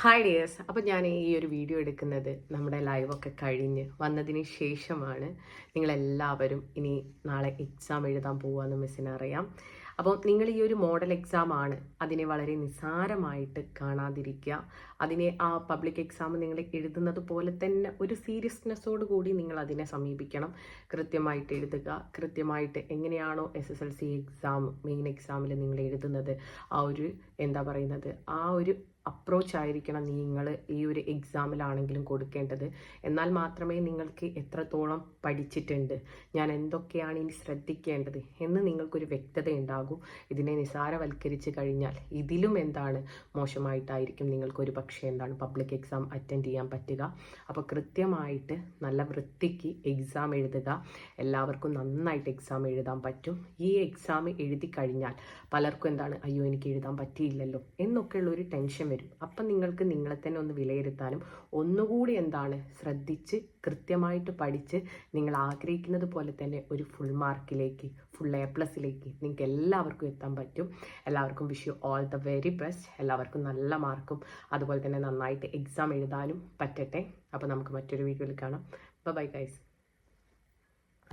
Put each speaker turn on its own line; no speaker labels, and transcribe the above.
Hi dears അപ്പോൾ ഞാൻ ഈ ഒരു വീഡിയോ എടുക്കുന്നത് നമ്മുടെ ലൈവൊക്കെ കഴിഞ്ഞ് വന്നതിന് ശേഷമാണ്. നിങ്ങളെല്ലാവരും ഇനി നാളെ എക്സാം എഴുതാൻ പോകുമെന്ന് മിസ്സിന് അറിയാം. അപ്പോൾ നിങ്ങൾ ഈ ഒരു മോഡൽ എക്സാം ആണ് അതിനെ വളരെ നിസ്സാരമായിട്ട് കാണാതിരിക്കുക. അതിനെ ആ പബ്ലിക് എക്സാം നിങ്ങൾ എഴുതുന്നത് പോലെ തന്നെ ഒരു സീരിയസ്നെസ്സോട് കൂടി നിങ്ങൾ അതിനെ സമീപിക്കണം. കൃത്യമായിട്ട് എഴുതുക. കൃത്യമായിട്ട് എങ്ങനെയാണോ S S L C exam main എക്സാമിൽ നിങ്ങൾ എഴുതുന്നത്. ആ ഒരു എന്താ പറയുന്നത്? ആ ഒരു അപ്രോച്ച് ആയിരിക്കണം നിങ്ങൾ ഈ ഒരു എക്സാമിലാണെങ്കിലും കൊടുക്കേണ്ടത്. എന്നാൽ മാത്രമേ നിങ്ങൾക്ക് എത്രത്തോളം പഠിച്ചിട്ടുണ്ട് ഞാൻ എന്തൊക്കെയാണ് ഇനി ശ്രദ്ധിക്കേണ്ടത് എന്ന് നിങ്ങൾക്കൊരു വ്യക്തത ഉണ്ടാകും. ഇതിനെ നിസാരവൽക്കരിച്ച് കഴിഞ്ഞാൽ ഇതിലും എന്താണ് മോശമായിട്ടായിരിക്കും നിങ്ങൾക്കൊരു പക്ഷേ എന്താണ് പബ്ലിക് എക്സാം അറ്റൻഡ് ചെയ്യാൻ പറ്റുക. അപ്പോൾ കൃത്യമായിട്ട് നല്ല വൃത്തിക്ക് എക്സാം എഴുതുക. എല്ലാവർക്കും നന്നായിട്ട് എക്സാം എഴുതാൻ പറ്റും. ഈ എക്സാം എഴുതി കഴിഞ്ഞാൽ പലർക്കും എന്താണ് അയ്യോ എനിക്ക് എഴുതാൻ പറ്റിയില്ലല്ലോ എന്നൊക്കെയുള്ള ഒരു ടെൻഷൻ വരും. അപ്പം നിങ്ങൾക്ക് നിങ്ങളെ തന്നെ ഒന്ന് വിലയിരുത്താനും ഒന്നുകൂടി എന്താണ് ശ്രദ്ധിച്ച് കൃത്യമായിട്ട് പഠിച്ച് നിങ്ങൾ ആഗ്രഹിക്കുന്നത് പോലെ തന്നെ ഒരു ഫുൾ മാർക്കിലേക്ക് ഫുൾ എ പ്ലസിലേക്ക് നിങ്ങൾക്ക് എല്ലാവർക്കും എത്താൻ പറ്റും. എല്ലാവർക്കും wish you all the very best എല്ലാവർക്കും നല്ല മാർക്കും അതുപോലെ തന്നെ നന്നായിട്ട് എക്സാം എഴുതാനും പറ്റട്ടെ. അപ്പോൾ നമുക്ക് മറ്റൊരു വീഡിയോയിൽ കാണാം. Bye guys